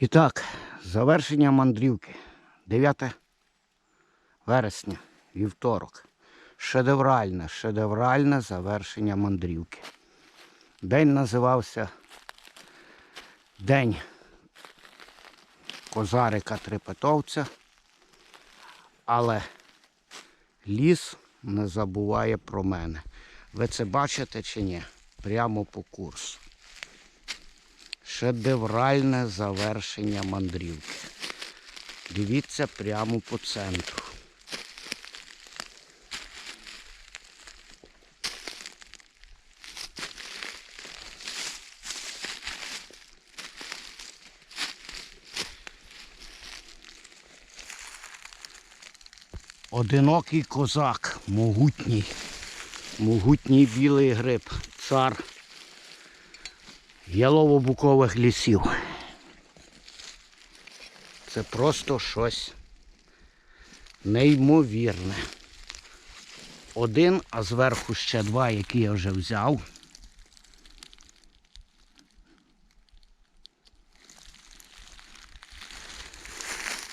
І так, завершення мандрівки. 9 вересня, вівторок. Шедевральне, шедевральне завершення мандрівки. День називався День Козарика Трепетовця. Але ліс не забуває про мене. Ви це бачите чи ні? Прямо по курсу. Шедевральне завершення мандрівки. Дивіться прямо по центру. Одинокий козак, могутній, могутній білий гриб, цар ялово-букових лісів. Це просто щось неймовірне. Один, а зверху ще два, які я вже взяв.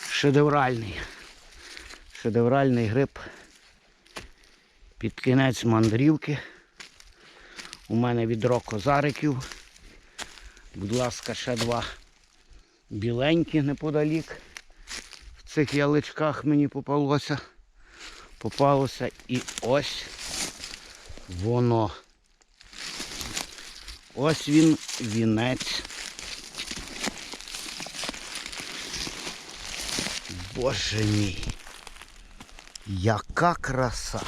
Шедевральний. Шедевральний гриб. Під кінець мандрівки. У мене відро козариків. Будь ласка, ще два біленькі неподалік. В цих яличках мені попалося. Попалося і ось воно. Ось він вінець. Боже мій. Яка краса.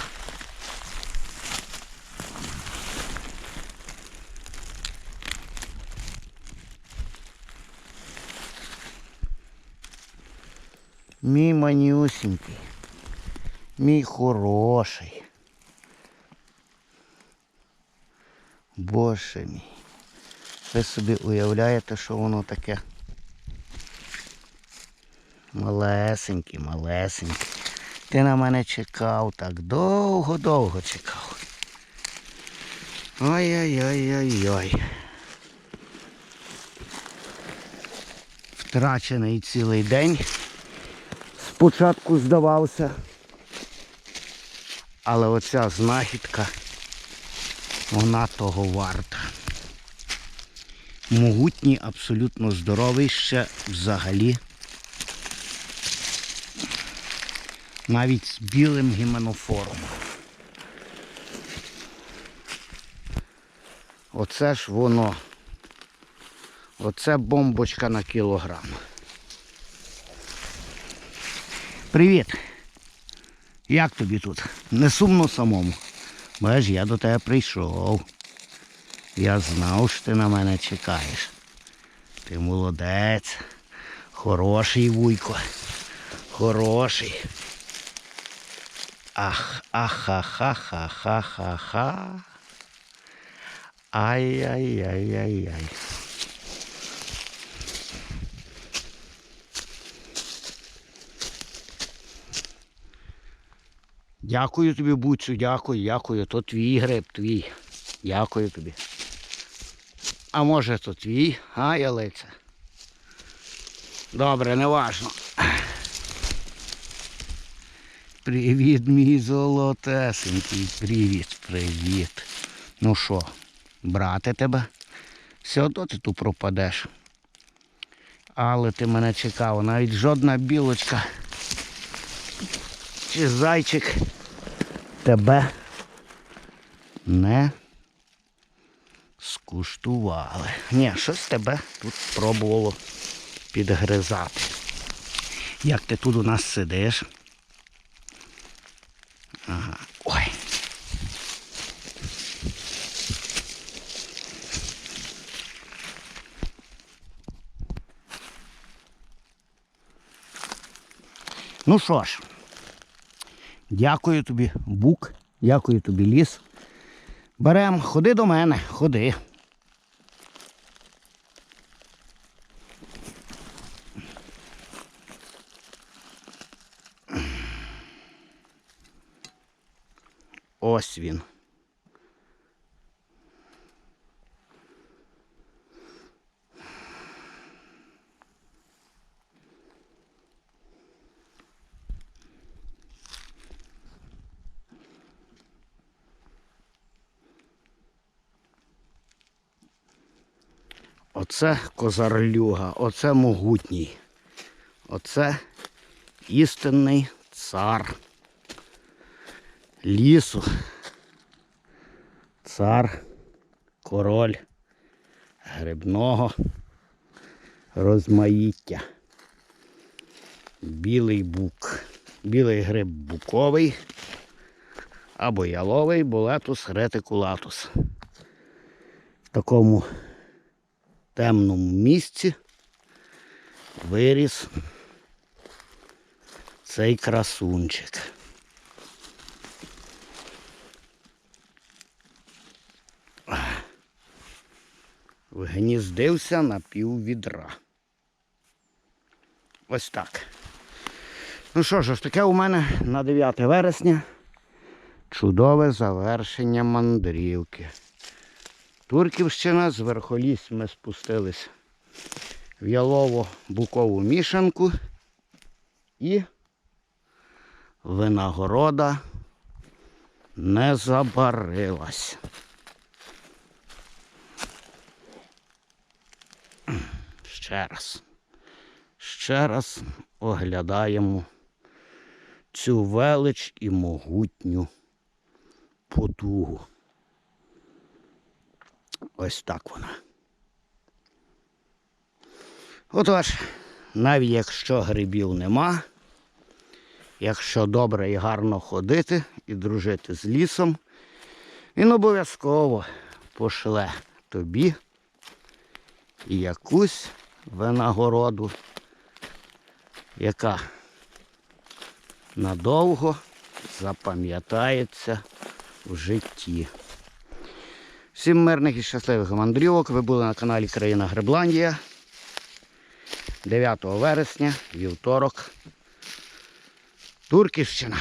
Мій манюсенький, мій хороший. Боже мій. Ви собі уявляєте, що воно таке? Малесенький, малесенький. Ти на мене чекав так довго-довго чекав. Ой-ой-ой-ой-ой. Втрачений цілий день. Спочатку здавався. Але оця знахідка, вона того варта. Могутній, абсолютно здоровий ще взагалі. Навіть з білим гіменофором. Оце ж воно. Оце бомбочка на кілограм. Привіт. Як тобі тут? Не сумно самому. Бач, я до тебе прийшов. Я знав, що ти на мене чекаєш. Ти молодець. Хороший вуйко. Хороший. Ах, ахахахахахаха. Ай-яй-яй-яй-яй. Дякую тобі, Буцю, дякую, дякую. То твій гриб, твій. Дякую тобі. А може то твій, а, ялиця? Добре, неважно. Привіт, мій золотесенький. Привіт, привіт. Ну що, брати тебе? Все одно ти тут пропадеш. Але ти мене чекав, навіть жодна білочка чи зайчик тебе не скуштували. Ні, щось тебе тут пробувало підгризати. Як ти тут у нас сидиш? Ага. Ой. Ну що ж, дякую тобі, бук, дякую тобі, ліс. Берем, ходи до мене, ходи. Ось він. Оце козарлюга, оце могутній. Оце істинний цар лісу. Цар, король грибного розмаїття. Білий бук. Білий гриб буковий або яловий болетус ретикулатус. В такому темному місці виріс цей красунчик. Вгніздився на пів відра. Ось так. Ну що ж, ось таке у мене на 9 вересня чудове завершення мандрівки. Турківщина, з верхоліс ми спустились в ялово-букову мішанку і винагорода не забарилась. Ще раз. Ще раз оглядаємо цю велич і могутню потугу. Ось так вона. Отож, навіть якщо грибів нема, якщо добре і гарно ходити і дружити з лісом, він обов'язково пошле тобі якусь винагороду, яка надовго запам'ятається в житті. Всім мирних і щасливих мандрівок. Ви були на каналі Країна Гребландія. 9 вересня, вівторок. Турківщина.